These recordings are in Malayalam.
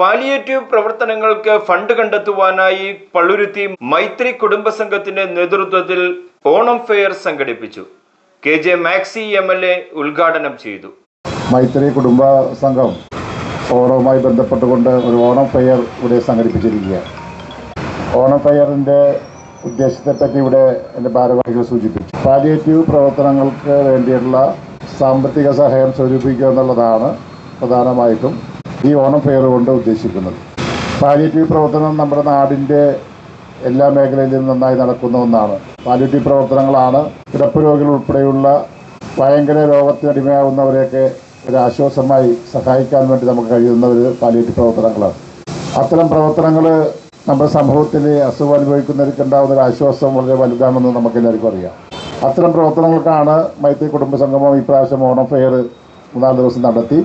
പാലിയേറ്റീവ് പ്രവർത്തനങ്ങൾക്ക് ഫണ്ട് കണ്ടെത്തുവാനായി പള്ളുരുത്തി മൈത്രി കുടുംബ സംഘത്തിന്റെ നേതൃത്വത്തിൽ ഓണം ഫെയർ സംഘടിപ്പിച്ചു. K J Maxi M L A ഉദ്ഘാടനം ചെയ്തു. മൈത്രി കുടുംബ സംഘം ഓണവുമായി ബന്ധപ്പെട്ടുകൊണ്ട് ഒരു ഓണം ഫെയർ ഇവിടെ സംഘടിപ്പിച്ചിരിക്കുകയാണ്. ഓണം ഫെയറിന്റെ ഉദ്ദേശത്തെപ്പറ്റി ഇവിടെ എന്റെ ഭാരവാഹികൾ സൂചിപ്പിച്ചു. പാലിയേറ്റീവ് പ്രവർത്തനങ്ങൾക്ക് വേണ്ടിയുള്ള സാമ്പത്തിക സഹായം സ്വരൂപിക്കുക എന്നുള്ളതാണ് പ്രധാനമായിട്ടും ഈ ഓണം ഫെയർ കൊണ്ട് ഉദ്ദേശിക്കുന്നത്. പാലിയേറ്റീവ് പ്രവർത്തനം നമ്മുടെ നാടിന്റെ എല്ലാ മേഖലയിലും നന്നായി നടക്കുന്ന ഒന്നാണ്. പാലിയേറ്റീവ് പ്രവർത്തനങ്ങളാണ് കിടപ്പ് ഉൾപ്പെടെയുള്ള ഭയങ്കര രോഗത്തിനടിമയാവുന്നവരെയൊക്കെ ഒരു ആശ്വാസമായി സഹായിക്കാൻ വേണ്ടി നമുക്ക് കഴിയുന്ന ഒരു പാലിയേറ്റീവ് പ്രവർത്തനങ്ങളാണ്. അത്തരം പ്രവർത്തനങ്ങൾ നമ്മുടെ സമൂഹത്തിൽ അസുഖം അനുഭവിക്കുന്നവർക്ക് ഉണ്ടാകുന്ന ഒരു ആശ്വാസം വളരെ വലുതാണെന്ന് നമുക്ക് എല്ലാവർക്കും അറിയാം. അത്തരം പ്രവർത്തനങ്ങൾക്കാണ് മൈത്രി കുടുംബ സംഗമം ഇപ്രാവശ്യം ഓണം ഫെയർ മൂന്നാൽ ദിവസം നടത്തി.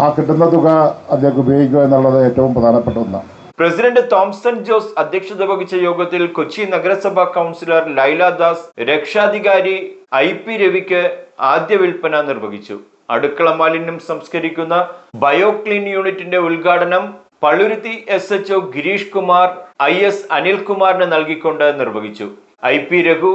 ആ കിട്ടുന്ന തുക അതിലേക്ക് ഉപയോഗിക്കുക എന്നുള്ളത് ഏറ്റവും പ്രധാനപ്പെട്ട ഒന്നാണ്. പ്രസിഡന്റ് തോംസൺ ജോസ് അധ്യക്ഷത വഹിച്ച യോഗത്തിൽ കൊച്ചി നഗരസഭാ കൗൺസിലർ ലൈല ദാസ് രക്ഷാധികാരി ഐ പി രവിക്ക് ആദ്യ വിൽപ്പന നിർവഹിച്ചു. അടുക്കള മാലിന്യം സംസ്കരിക്കുന്ന ബയോക്ലീൻ യൂണിറ്റിന്റെ ഉദ്ഘാടനം Palluruthy S H O Girish Kumar I S അനിൽകുമാറിന് നൽകിക്കൊണ്ട് നിർവഹിച്ചു. I P Raghu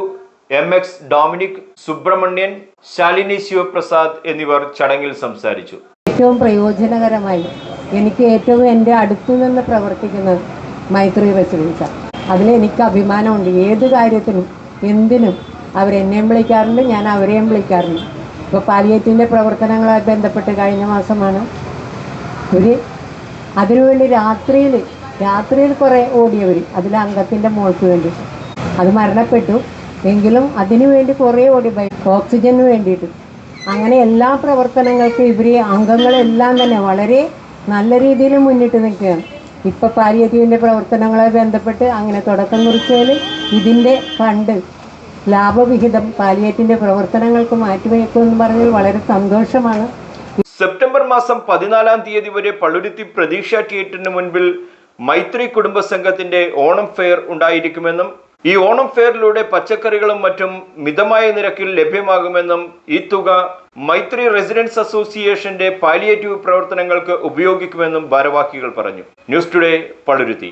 M X Dominic Subramanian Shalini Shivaprasad എന്നിവർ ചടങ്ങിൽ സംസാരിച്ചു. ഏറ്റവും പ്രയോജനകരമായി എനിക്ക് ഏറ്റവും എന്റെ അടുത്തു നിന്ന് പ്രവർത്തിക്കുന്നത് മൈത്രി റെസിഡൻസാണ് അതിൽ എനിക്ക് അഭിമാനമുണ്ട്. ഏത് കാര്യത്തിനും എന്തിനും അവരെന്നെയും വിളിക്കാറുണ്ട് ഞാൻ അവരെയും വിളിക്കാറുണ്ട്. ഇപ്പോൾ പാലിയേറ്റിന്റെ പ്രവർത്തനങ്ങളുമായി ബന്ധപ്പെട്ട് കഴിഞ്ഞ മാസമാണ് ഒരു അതിനുവേണ്ടി രാത്രിയിൽ രാത്രിയിൽ കുറേ ഓടിയവർ അതിൽ അംഗത്തിന്റെ മോൾക്ക് വേണ്ടി. അത് മരണപ്പെട്ടു. എങ്കിലും അതിനു വേണ്ടി കുറേ ഓടി. ഓക്സിജന് വേണ്ടിയിട്ട്. അങ്ങനെ എല്ലാ പ്രവർത്തനങ്ങൾക്കും ഇവർ അംഗങ്ങളെല്ലാം തന്നെ വളരെ നല്ല രീതിയിൽ മുന്നിട്ട് നിൽക്കുകയാണ്. ഇപ്പോൾ പാലിയേറ്റീവിന്റെ പ്രവർത്തനങ്ങളെ ബന്ധപ്പെട്ട് അങ്ങനെ തുടക്കം കുറിച്ചാൽ ഇതിന്റെ ഫണ്ട് ലാഭവിഹിതം പാലിയേറ്റിന്റെ പ്രവർത്തനങ്ങൾക്ക് എന്ന് പറഞ്ഞാൽ വളരെ സന്തോഷമാണ്. സെപ്റ്റംബർ മാസം പതിനാലാം തീയതി വരെ പള്ളുരുത്തി പ്രതീക്ഷ തിയേറ്ററിന് മുൻപിൽ മൈത്രി കുടുംബ സംഘത്തിന്റെ ഓണം ഫെയർ ഉണ്ടായിരിക്കുമെന്നും ഈ ഓണം ഫെയറിലൂടെ പച്ചക്കറികളും മറ്റും മിതമായ നിരക്കിൽ ലഭ്യമാകുമെന്നും ഈ തുക മൈത്രി റെസിഡൻസ് അസോസിയേഷന്റെ പാലിയേറ്റീവ് പ്രവർത്തനങ്ങൾക്ക് ഉപയോഗിക്കുമെന്നും ഭാരവാഹികൾ പറഞ്ഞു. News today Palluruthy